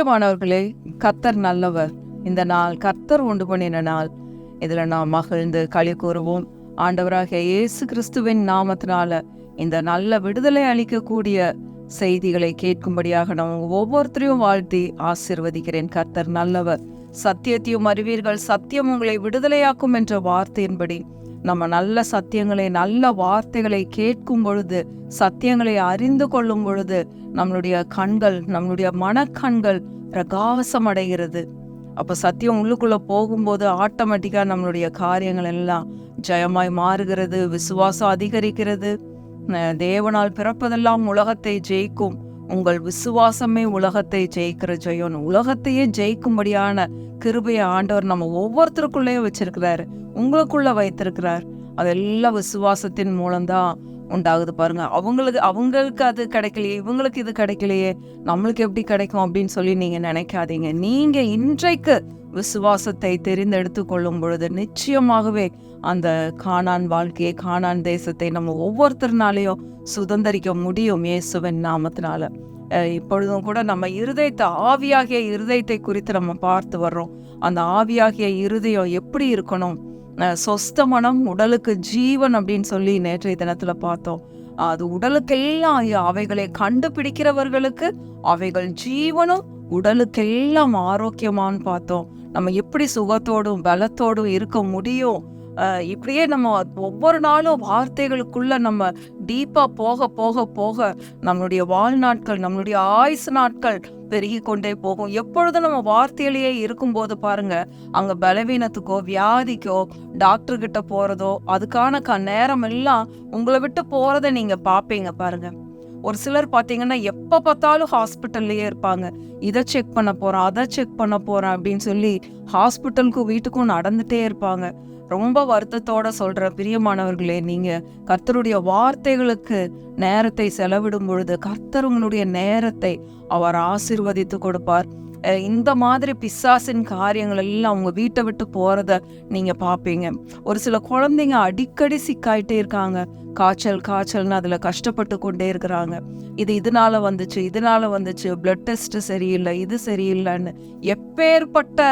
பிரியமானவர்களே கத்தர் நல்லவர். இந்த நாள் கத்தர் உண்டு பண்ணின நாள். இதில் நாம் மகிழ்ந்து களி கூறுவோம். ஆண்டவராக இயேசு கிறிஸ்துவின் நாமத்தினால இந்த நல்ல விடுதலை அளிக்கக்கூடிய செய்திகளை கேட்கும்படியாக நான் ஒவ்வொருத்தரையும் வாழ்த்தி ஆசிர்வதிக்கிறேன். கர்த்தர் நல்லவர். சத்தியத்தையும் அறிவீர்கள். சத்தியம் உங்களை விடுதலையாக்கும் என்ற வார்த்தையின்படி நம்ம நல்ல சத்தியங்களை நல்ல வார்த்தைகளை கேட்கும் பொழுது சத்தியங்களை அறிந்து கொள்ளும் பொழுது நம்மளுடைய கண்கள் நம்மளுடைய மனக்கண்கள் பிரகாசம் அடைகிறது. அப்போ சத்தியம் உள்ளுக்குள்ளே போகும்போது ஆட்டோமேட்டிக்காக நம்மளுடைய காரியங்கள் எல்லாம் ஜெயமாய் மாறுகிறது விசுவாசம் அதிகரிக்கிறது. தேவனால் பிறப்பதெல்லாம் உலகத்தை ஜெயிக்கும். உங்கள் விசுவாசமே உலகத்தை ஜெயிக்கிற ஜெயம் உலகத்தையே ஜெயிக்கும்படியான கிருபையை ஆண்டவர் நம்ம ஒவ்வொருத்தருக்குள்ளேயும் வச்சிருக்கிறாரு. உங்களுக்குள்ள வைத்திருக்கிறார். அதெல்லாம் விசுவாசத்தின் மூலம்தான் உண்டாகுது பாருங்க. அவங்களுக்கு அவங்களுக்கு அது கிடைக்கலையே இவங்களுக்கு இது கிடைக்கலையே நம்மளுக்கு எப்படி கிடைக்கும் அப்படின்னு சொல்லி நீங்க நினைக்காதீங்க. நீங்க இன்றைக்கு விசுவாசத்தை தெரிந்தெடுத்து கொள்ளும் பொழுது நிச்சயமாகவே அந்த காணான் வாழ்க்கையை காணான் தேசத்தை நம்ம ஒவ்வொருத்தர்னாலேயும் சுதந்திரிக்க முடியும் இயேசுவின் நாமத்தினால. இப்பொழுதும் கூட நம்ம இருதயத்தை ஆவியாகிய இருதயத்தை குறித்து நம்ம பார்த்து வர்றோம். அந்த ஆவியாகிய இருதயம் எப்படி இருக்கணும்? சொஸ்த மனம் உடலுக்கு ஜீவன் அப்படின்னு சொல்லி நேற்றைய தினத்துல பார்த்தோம். அது உடலுக்கெல்லாம் அவைகளை கண்டுபிடிக்கிறவர்களுக்கு அவைகள் ஜீவனும் உடலுக்கெல்லாம் ஆரோக்கியமான்னு பார்த்தோம். நம்ம எப்படி சுகத்தோடும் பலத்தோடும் இருக்க முடியும்? இப்படியே நம்ம ஒவ்வொரு நாளும் வார்த்தைகளுக்குள்ள நம்ம டீப்பா போக போக போக நம்மளுடைய வாழ்நாட்கள் நம்மளுடைய ஆயுசு நாட்கள் பெருகி கொண்டே போகும். எப்பொழுதும் நம்ம வார்த்தையிலேயே இருக்கும்போது பாருங்க அங்க பலவீனத்துக்கோ வியாதிக்கோ டாக்டர் கிட்ட போறதோ அதுக்கான க நேரம் எல்லாம் உங்களை விட்டு போறதை நீங்க பாப்பீங்க பாருங்க. ஒரு சிலர் பார்த்தீங்கன்னா எப்போ பார்த்தாலும் ஹாஸ்பிட்டல்லையே இருப்பாங்க. இதை செக் பண்ண போகிறோம் அதை செக் பண்ண போகிறேன் அப்படின்னு சொல்லி ஹாஸ்பிட்டலுக்கும் வீட்டுக்கும் நடந்துகிட்டே இருப்பாங்க. ரொம்ப வருத்தத்தோட சொல்ற பிரியமானவர்களே நீங்க கர்த்தருடைய வார்த்தைகளுக்கு நேரத்தை செலவிடும் பொழுது கர்த்தர் உங்களுடைய நேரத்தை அவர் ஆசிர்வதித்து கொடுப்பார். இந்த மாதிரி பிசாசின் காரியங்கள் எல்லாம் அவங்க வீட்டை விட்டு போகிறத நீங்கள் பார்ப்பீங்க ஒரு சில குழந்தைங்க அடிக்கடி சிக்காயிட்டே இருக்காங்க. காய்ச்சல் காய்ச்சல்னு அதில் கஷ்டப்பட்டு கொண்டே இருக்கிறாங்க. இது இதனால வந்துச்சு இதனால வந்துச்சு பிளட் டெஸ்ட்டு சரியில்லை இது சரியில்லைன்னு எப்பேற்பட்ட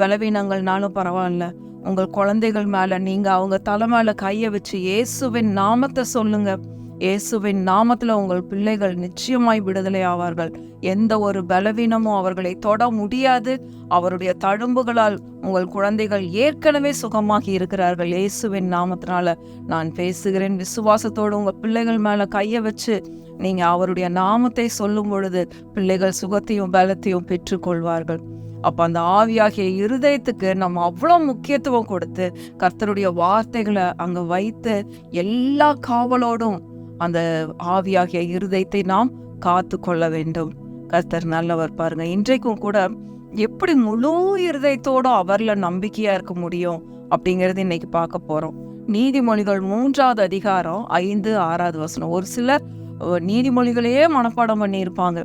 பலவீனங்கள்னாலும் பரவாயில்ல. உங்கள் குழந்தைகள் மேல நீங்க அவங்க தலை மேல கைய வச்சு இயேசுவின் நாமத்தை சொல்லுங்க. இயேசுவின் நாமத்துல உங்கள் பிள்ளைகள் நிச்சயமாய் விடுதலை ஆவார்கள். எந்த ஒரு பலவீனமும் அவர்களை தொட முடியாது. அவருடைய தழும்புகளால் உங்கள் குழந்தைகள் ஏற்கனவே சுகமாகி இருக்கிறார்கள். இயேசுவின் நாமத்தினால நான் பேசுகிறேன். விசுவாசத்தோடு உங்க பிள்ளைகள் மேல கைய வச்சு நீங்க அவருடைய நாமத்தை சொல்லும் பொழுது பிள்ளைகள் சுகத்தையும் பலத்தையும் பெற்றுக்கொள்வார்கள். அப்போ அந்த ஆவியாகிய இருதயத்துக்கு நம்ம அவ்வளோ முக்கியத்துவம் கொடுத்து கர்த்தருடைய வார்த்தைகளை அங்கே வைத்து எல்லா காவலோடும் அந்த ஆவியாகிய இருதயத்தை நாம் காத்து கொள்ள வேண்டும். கர்த்தர் நல்லவர் பாருங்க. இன்றைக்கும் கூட எப்படி முழு இருதயத்தோடும் அவர்ல நம்பிக்கையா இருக்க முடியும் அப்படிங்கிறது இன்னைக்கு பார்க்க போறோம். நீதிமொழிகள் மூன்றாவது அதிகாரம் ஐந்து ஆறாவது வசனம். ஒரு சிலர் நீதிமொழிகளையே மனப்பாடம் பண்ணியிருப்பாங்க.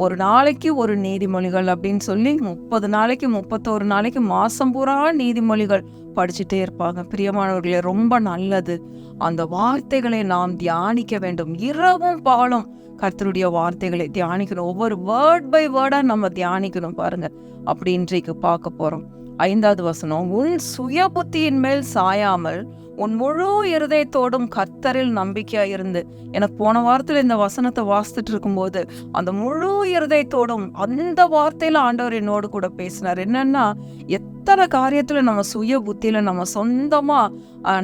ஒரு நாளைக்கு ஒரு நீதிமொழிகள் அப்படின்னு சொல்லி முப்பது நாளைக்கு முப்பத்தோரு நாளைக்கு மாதம் பூரா நீதிமொழிகள் படிச்சுட்டே இருப்பாங்க. பிரியமானவர்களே ரொம்ப நல்லது. அந்த வார்த்தைகளை நாம் தியானிக்க வேண்டும். இரவும் பாலும் கர்த்தருடைய வார்த்தைகளை தியானிக்கணும். ஒவ்வொரு வேர்ட் பை வேர்டாக நம்ம தியானிக்கணும் பாருங்க. அப்படி இன்றைக்கு பார்க்க போகிறோம் ஐந்தாவது வசனம் உன் சுய புத்தியின் மேல் சாயாமல் உன் முழு இருதயத்தோடும் கர்த்தரில் நம்பிக்கையா இருந்து எனக்கு போன வாரத்தில் இந்த வசனத்தை வாசித்துட்டு இருக்கும்போது அந்த முழு இருதயத்தோடும் அந்த வார்த்தையில ஆண்டவர் என்னோடு கூட பேசினார். என்னன்னா எத்தனை காரியத்துல நம்ம சுய புத்தியில நம்ம சொந்தமா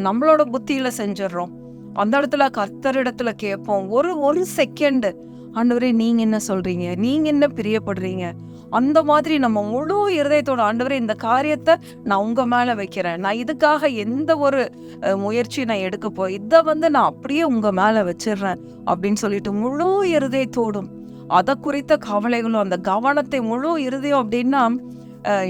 நம்மளோட புத்தியில செஞ்சிடறோம். அந்த இடத்துல கர்த்தரிடத்துல கேட்போம் ஒரு ஒரு செகண்டு ஆண்டவரே நீங்க என்ன சொல்றீங்க? நீங்க என்ன பிரியப்படுறீங்க? அந்த மாதிரி நம்ம முழு இருதயத்தோட ஆண்டவரே இந்த காரியத்தை நான் உங்க மேல வைக்கிறேன். நான் இதுக்காக எந்த ஒரு முயற்சி நான் எடுக்க போ இதை வந்து நான் அப்படியே உங்க மேல வச்சிடுறேன் அப்படின்னு சொல்லிட்டு முழு இருதயத்தோடும் அதை குறித்த கவலைகளும் அந்த கவனத்தை முழு இருதயம் அப்படின்னா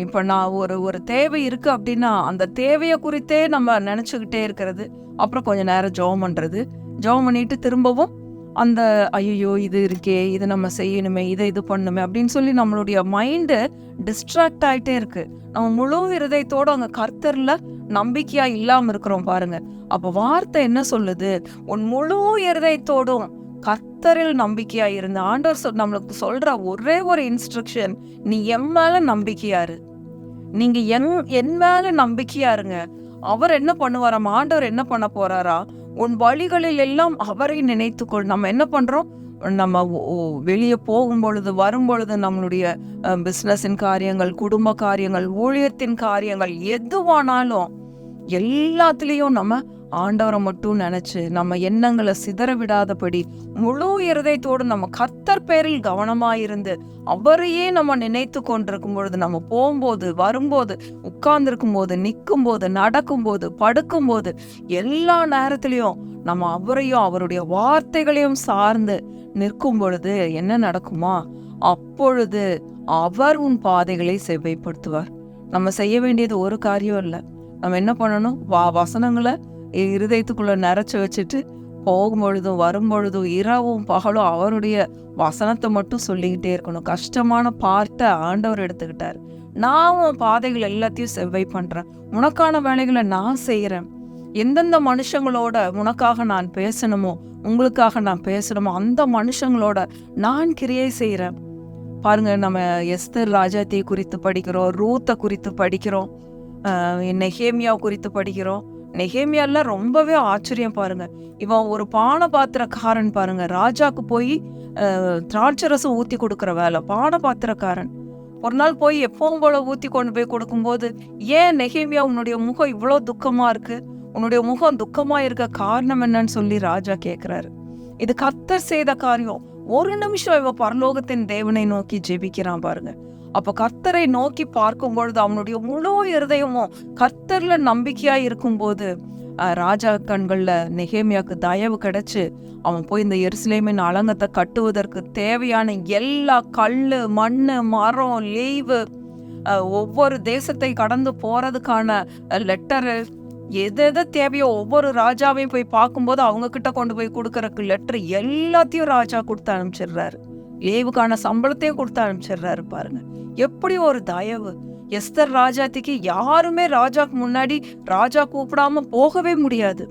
இப்போ நான் ஒரு ஒரு தேவை இருக்குது அப்படின்னா அந்த தேவையை குறித்தே நம்ம நினச்சிக்கிட்டே இருக்கிறது. அப்புறம் கொஞ்சம் நேரம் ஜெபம் பண்ணுறது ஜெபம் பண்ணிட்டு திரும்பவும் அந்த ஐயோ இது இருக்கே இது நம்ம செய்யணுமே இதை இது பண்ணுமே அப்படின்னு சொல்லி நம்மளுடைய மைண்டு டிஸ்ட்ராக்ட் ஆயிட்டே இருக்கு. நம்ம முழு இருதயத்தோட அங்கே கர்த்தரில் நம்பிக்கையாக இல்லாமல் இருக்கிறோம் பாருங்க. அப்போ வார்த்தை என்ன சொல்லுது? உன் முழு இருதயத்தோடும் கர்த்தரில் நம்பிக்கையா இருந்த ஆண்டவர் சொல் நம்மளுக்கு சொல்ற ஒரே ஒரு இன்ஸ்ட்ரக்ஷன் நீ என் மேல நம்பிக்கையா இரு. நீங்க என் என் மேல நம்பிக்கையா இருங்க. அவர் என்ன பண்ணுவாராம்? ஆண்டவர் என்ன பண்ண போறாரா? உன் வழிகளில் எல்லாம் அவரை நினைத்துக்கொள். நம்ம என்ன பண்ணுறோம் நம்ம வெளியே போகும் பொழுது வரும் பொழுது நம்மளுடைய பிஸ்னஸின் காரியங்கள் குடும்ப காரியங்கள் ஊழியத்தின் காரியங்கள் எதுவானாலும் எல்லாத்துலேயும் நம்ம ஆண்டவரை மட்டும் நினச்சி நம்ம எண்ணங்களை சிதற விடாதபடி முழு இருதயத்தோடு நம்ம கத்தர் பேரில் கவனமாயிருந்து அவரையே நம்ம நினைத்து கொண்டிருக்கும் பொழுது நம்ம போகும்போது வரும்போது உட்கார்ந்துருக்கும் போது நிற்கும் போது நடக்கும் நடக்கும்போது படுக்கும்போது எல்லா நேரத்திலையும் நம்ம அவரையும் அவருடைய வார்த்தைகளையும் சார்ந்து நிற்கும் பொழுது என்ன நடக்குமா? அப்பொழுது அவர் உன் பாதைகளை செவ்வைப்படுத்துவார். நம்ம செய்ய வேண்டியது ஒரு காரியம் இல்லை. நம்ம என்ன பண்ணணும்? வா வசனங்களை இருதயத்துக்குள்ளே நிறச்சி வச்சுட்டு போகும்பொழுதும் வரும்பொழுதும் இரவும் பகலும் அவருடைய வசனத்தை மட்டும் சொல்லிக்கிட்டே இருக்கணும். கஷ்டமான பார்ட்டை ஆண்டவர் எடுத்துக்கிட்டார். நான் உன் பாதைகள் எல்லாத்தையும் செவ்வை பண்ணுறேன் உனக்கான வேலைகளை நான் செய்கிறேன் எந்தெந்த மனுஷங்களோட உனக்காக நான் பேசணுமோ உங்களுக்காக நான் பேசணுமோ அந்த மனுஷங்களோட நான் கிரியை செய்கிறேன் பாருங்க நம்ம எஸ்தர் ராஜாத்தியை குறித்து படிக்கிறோம் ரூத்தை குறித்து படிக்கிறோம் நெஹேமியா குறித்து படிக்கிறோம். நெஹேமியாலாம் ரொம்பவே ஆச்சரியம் பாருங்க. இவன் ஒரு பானை பாத்திரக்காரன் பாருங்க. ராஜாக்கு போய் திராட்சரசம் ஊற்றி கொடுக்குற வேலை. பானை பாத்திரக்காரன் ஒரு நாள் போய் எப்பவும் போல ஊற்றி கொண்டு போய் கொடுக்கும்போது ஏன் நெகேமியா உன்னுடைய முகம் இவ்வளோ துக்கமாக இருக்கு? உன்னுடைய முகம் துக்கமாக இருக்க காரணம் என்னன்னு சொல்லி ராஜா கேட்குறாரு இது கத்தர் செய்த காரியம். ஒரு நிமிஷம் இவ பரலோகத்தின் தேவனை நோக்கி ஜெபிக்கிறான் பாருங்க. அப்ப கர்த்தரை நோக்கி பார்க்கும் பொழுது அவனுடைய முழு இருதயமும் கர்த்தர்ல நம்பிக்கையா இருக்கும் போது ராஜா கண்கள்ல நெகேமியாவுக்கு தயவு கிடைச்சு அவன் போய் இந்த எருசலேமின் அலங்கத்தை கட்டுவதற்கு தேவையான எல்லா கல் மண் மரம் லீவு ஒவ்வொரு தேசத்தை கடந்து போறதுக்கான லெட்டரு எது எது தேவையோ ஒவ்வொரு ராஜாவையும் போய் பார்க்கும்போது அவங்க கிட்ட கொண்டு போய் கொடுக்கறக்கு லெட்டர் எல்லாத்தையும் ராஜா கொடுத்து அனுப்பிச்சிடுறாரு. ஏவுக்கான சம்பளத்தையும் கொடுத்து அனுப்பிச்சிடுறாரு பாருங்க. எப்படி ஒரு தயவு? எஸ்தர் ராஜாத்திக்கு யாருமே ராஜாக்கு முன்னாடி ராஜா கூப்பிடாம போகவே முடியாது.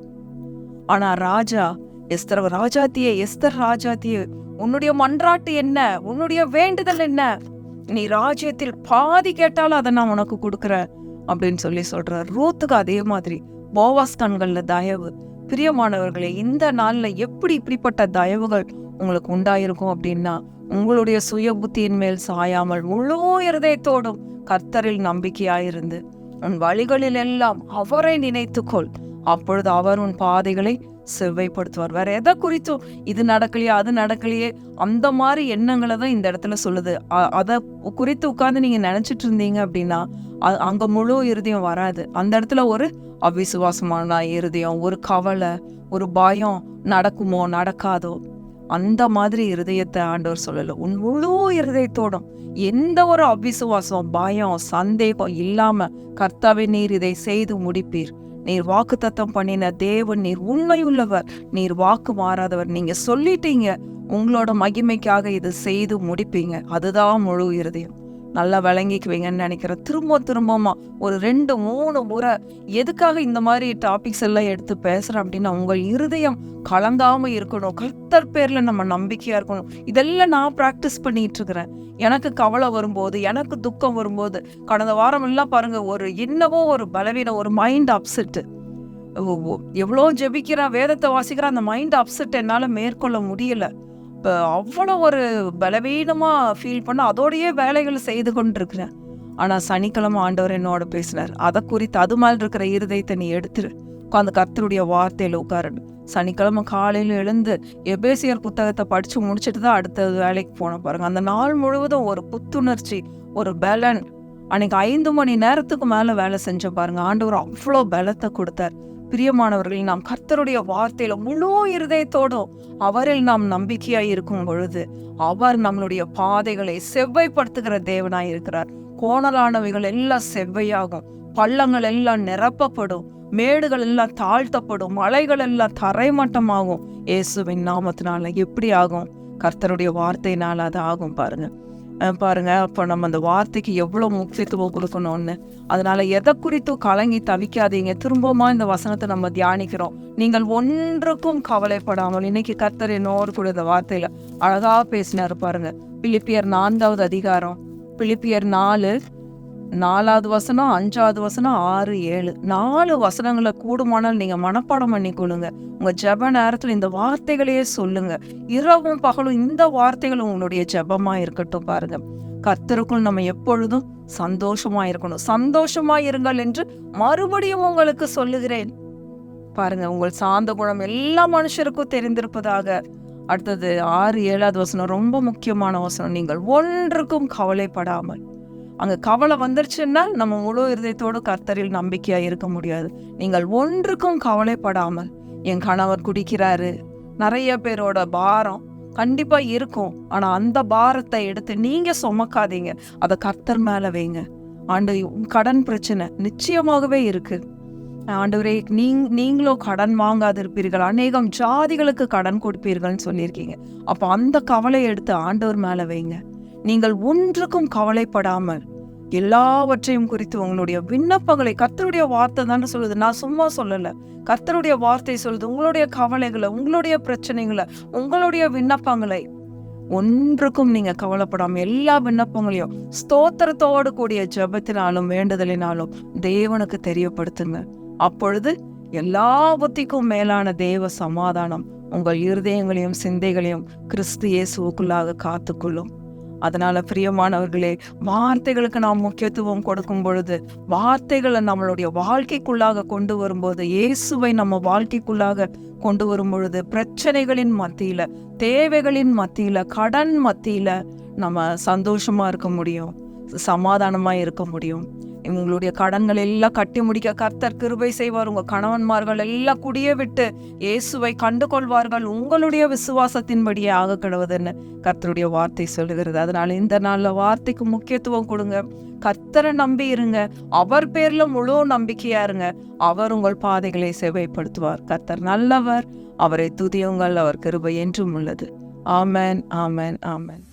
ஆனா ராஜா எஸ்தர் ராஜாத்தியே எஸ்தர் ராஜாத்தியே உன்னுடைய மன்றாட்டு என்ன? உன்னுடைய வேண்டுதல் என்ன? நீ ராஜ்யத்தில் பாதி கேட்டாலும் அதை நான் உனக்கு கொடுக்குறேன் அப்படின்னு சொல்லி சொல்ற ரூத்துக்கு அதே மாதிரி. போவாஸ் கண்கள்ல தயவு. பிரியமானவர்களே இந்த நாள்ல எப்படி இப்படிப்பட்ட தயவுகள் உங்களுக்கு உண்டாயிருக்கும் அப்படின்னா உங்களுடைய சுய புத்தியின் மேல் சாயாமல் முழு இருதயத்தோடும் கர்த்தரில் நம்பிக்கையாயிருந்து உன் வழிகளில் எல்லாம் அவரை நினைத்துக்கொள். அப்பொழுது அவர் உன் பாதைகளை செவ்வைப்படுத்துவார். வேற எதை குறித்தும் இது நடக்கலையே அது நடக்கலையே அந்த மாதிரி எண்ணங்களை தான் இந்த இடத்துல சொல்லுது. அதை குறித்து உட்காந்து நீங்க நினைச்சிட்டு இருந்தீங்க அப்படின்னா அங்க முழு இருதயம் வராது. அந்த இடத்துல ஒரு அவிசுவாசமான இருதயம் ஒரு கவலை ஒரு பயம் நடக்குமோ நடக்காதோ அந்த மாதிரி இருதயத்தை ஆண்டவர் சொல்லல. உன் முழு இருதயத்தோடும் எந்த ஒரு அவிசுவாசம் பயம் சந்தேகம் இல்லாம கர்த்தாவே நீர் இதை செய்து முடிப்பீர். நீர் வாக்கு தத்தம் பண்ணின தேவன் நீர் உண்மையுள்ளவர் நீர் வாக்கு மாறாதவர். நீங்க சொல்லிட்டீங்க. உங்களோட மகிமைக்காக இது செய்து முடிப்பீங்க. அதுதான் முழு இருதயம். நல்லா விளங்கிக்குவீங்கன்னு நினைக்கிறேன் திரும்ப திரும்பமா ஒரு ரெண்டு மூணு முறை எதுக்காக இந்த மாதிரி டாபிக்ஸ் எல்லாம் எடுத்து பேசுகிறேன் அப்படின்னா உங்கள் இருதயம் கலங்காமல் இருக்கணும். கர்த்தர் பேரில் நம்ம நம்பிக்கையாக இருக்கணும். இதெல்லாம் நான் ப்ராக்டிஸ் பண்ணிகிட்டு இருக்கிறேன். எனக்கு கவலை வரும்போது எனக்கு துக்கம் வரும்போது கடந்த வாரம் எல்லாம் பாருங்க ஒரு என்னவோ ஒரு பலவீனம் ஒரு மைண்ட் அப்செட்டு எவ்வளோ ஜெபிக்கிறேன் வேதத்தை வாசிக்கிறேன் அந்த மைண்ட் அப்செட் என்னால் மேற்கொள்ள முடியல. இப்போ அவ்வளோ ஒரு பலவீனமாக ஃபீல் பண்ண அதோடையே வேலைகள் செய்து கொண்டிருக்கிறேன். ஆனால் சனிக்கிழமை ஆண்டவர் என்னோட பேசினார். அதை குறித்து அது மாதிரி இருக்கிற இருதயத்தை நீ எடுத்துரு. உட்காந்து கர்த்தருடைய வார்த்தையில் உட்காரணும். சனிக்கிழமை காலையில் எழுந்து எபேசியர் புத்தகத்தை படித்து முடிச்சுட்டு தான் அடுத்த வேலைக்கு போன பாருங்கள் அந்த நாள் முழுவதும் ஒரு புத்துணர்ச்சி ஒரு பலன். அன்னைக்கு ஐந்து மணி நேரத்துக்கு மேலே வேலை செஞ்ச பாருங்க. ஆண்டவர் அவ்வளோ பலத்தை கொடுத்தார். பிரியமானவர்கள் நாம் கர்த்தருடைய வார்த்தையில முழு இருதயத்தோடும் அவரில் நாம் நம்பிக்கையாய் இருக்கும் பொழுது அவர் நம்மளுடைய பாதைகளை செவ்வைப்படுத்துகிற தேவனாய் இருக்கிறார். கோணலானவைகள் எல்லாம் செவ்வையாகும். பள்ளங்கள் எல்லாம் நிரப்பப்படும். மேடுகள் எல்லாம் தாழ்த்தப்படும். மலைகள் எல்லாம் தரைமட்டமாகும். இயேசுவின் நாமத்தினால எப்படி ஆகும். கர்த்தருடைய வார்த்தையினால் அது ஆகும் பாருங்க. பாருங்க அப்போ நம்ம அந்த வார்த்தைக்கு எவ்வளோ முக்கியத்துவம் கொடுக்கணும்னு. அதனால எதை குறித்தும் கலங்கி தவிக்காதீங்க. திரும்பமா இந்த வசனத்தை நம்ம தியானிக்கிறோம். நீங்கள் ஒன்றுக்கும் கவலைப்படாமல் இன்னைக்கு கர்த்தர் என்னோடு கூட இந்த வார்த்தையில அழகா பேசினாரு பாருங்க. பிலிப்பியர் நான்காவது அதிகாரம் பிலிப்பியர் நாலு நாலாவது வசனம் அஞ்சாவது வசனம் ஆறு ஏழு. நாலு வசனங்களை கூடுமானால் நீங்க மனப்பாடம் பண்ணி கொள்ளுங்க. உங்க ஜெப நேரத்தில் இந்த வார்த்தைகளையே சொல்லுங்க. இரவும் பகலும் இந்த வார்த்தைகள் உங்களுடைய ஜெபமா இருக்கட்டும் பாருங்க. கர்த்தருக்குள் நம்ம எப்பொழுதும் சந்தோஷமா இருக்கணும். சந்தோஷமா இருங்கள் என்று மறுபடியும் உங்களுக்கு சொல்லுகிறேன். பாருங்க உங்கள் சாந்த குணம் எல்லா மனுஷருக்கும் தெரிந்திருப்பதாக. அடுத்தது ஆறு ஏழாவது வசனம் ரொம்ப முக்கியமான வசனம். நீங்கள் ஒன்றுக்கும் கவலைப்படாமல். அங்கே கவலை வந்துருச்சுன்னா நம்ம முழு இருதயத்தோடு கர்த்தரில் நம்பிக்கையாக இருக்க முடியாது. நீங்கள் ஒன்றுக்கும் கவலைப்படாமல் என் கணவர் குடிக்கிறாரு. நிறைய பேரோட பாரம் கண்டிப்பாக இருக்கும். ஆனால் அந்த பாரத்தை எடுத்து நீங்கள் சுமக்காதீங்க. அதை கர்த்தர் மேலே வைங்க. ஆண்டு கடன் பிரச்சனை நிச்சயமாகவே இருக்குது ஆண்டவரே நீங் நீங்களும் கடன் வாங்காதிருப்பீர்கள். அநேகம் ஜாதிகளுக்கு கடன் கொடுப்பீர்கள்னு சொல்லியிருக்கீங்க. அப்போ அந்த கவலையை எடுத்து ஆண்டவர் மேலே வைங்க. நீங்கள் ஒன்றுக்கும் கவலைப்படாமல் எல்லாவற்றையும் குறித்து உங்களுடைய விண்ணப்பங்களை கர்த்தருடைய வார்த்தை தானே சொல்லுது. நான் சும்மா சொல்லல. கர்த்தருடைய வார்த்தை சொல்லுது. உங்களுடைய கவலைகளை உங்களுடைய பிரச்சனைகளை உங்களுடைய விண்ணப்பங்களை ஒன்றுக்கும் நீங்க கவலைப்படாம எல்லா விண்ணப்பங்களையும் ஸ்தோத்திரத்தோடு கூடிய ஜெபத்தினாலும் வேண்டுதலினாலும் தேவனுக்கு தெரியப்படுத்துங்க. அப்பொழுது எல்லா புத்திக்கும் மேலான தேவ சமாதானம் உங்கள் இருதயங்களையும் சிந்தைகளையும் கிறிஸ்து இயேசுவுக்குள்ளாக காத்துக்கொள்ளும். அதனால பிரியமானவர்களே வார்த்தைகளுக்கு நாம் முக்கியத்துவம் கொடுக்கும் பொழுது வார்த்தைகளை நம்மளுடைய வாழ்க்கைக்குள்ளாக கொண்டு வரும்போது இயேசுவை நம்ம வாழ்க்கைக்குள்ளாக கொண்டு வரும் பொழுது பிரச்சனைகளின் மத்தியில தேவைகளின் மத்தியில கடன் மத்தியில நம்ம சந்தோஷமா இருக்க முடியும் சமாதானமா இருக்க முடியும். உங்களுடைய கடன்கள் எல்லாம் கட்டி முடிக்க கர்த்தர் கிருபை செய்வார். உங்கள் கணவன்மார்கள் எல்லாம் குடிய விட்டு இயேசுவை கண்டு கொள்வார்கள். உங்களுடைய விசுவாசத்தின்படியே ஆக கிடவதுன்னு கர்த்தருடைய வார்த்தை சொல்லுகிறது. அதனால இந்த நாளில் வார்த்தைக்கு முக்கியத்துவம் கொடுங்க. கர்த்தரை நம்பி இருங்க. அவர் பேர்ல முழு நம்பிக்கையா இருங்க. அவர் உங்கள் பாதைகளை செவைப்படுத்துவார். கர்த்தர் நல்லவர். அவரை துதியுங்கள். அவர் கிருபை என்றும் உள்ளது. ஆமேன் ஆமேன் ஆமேன்.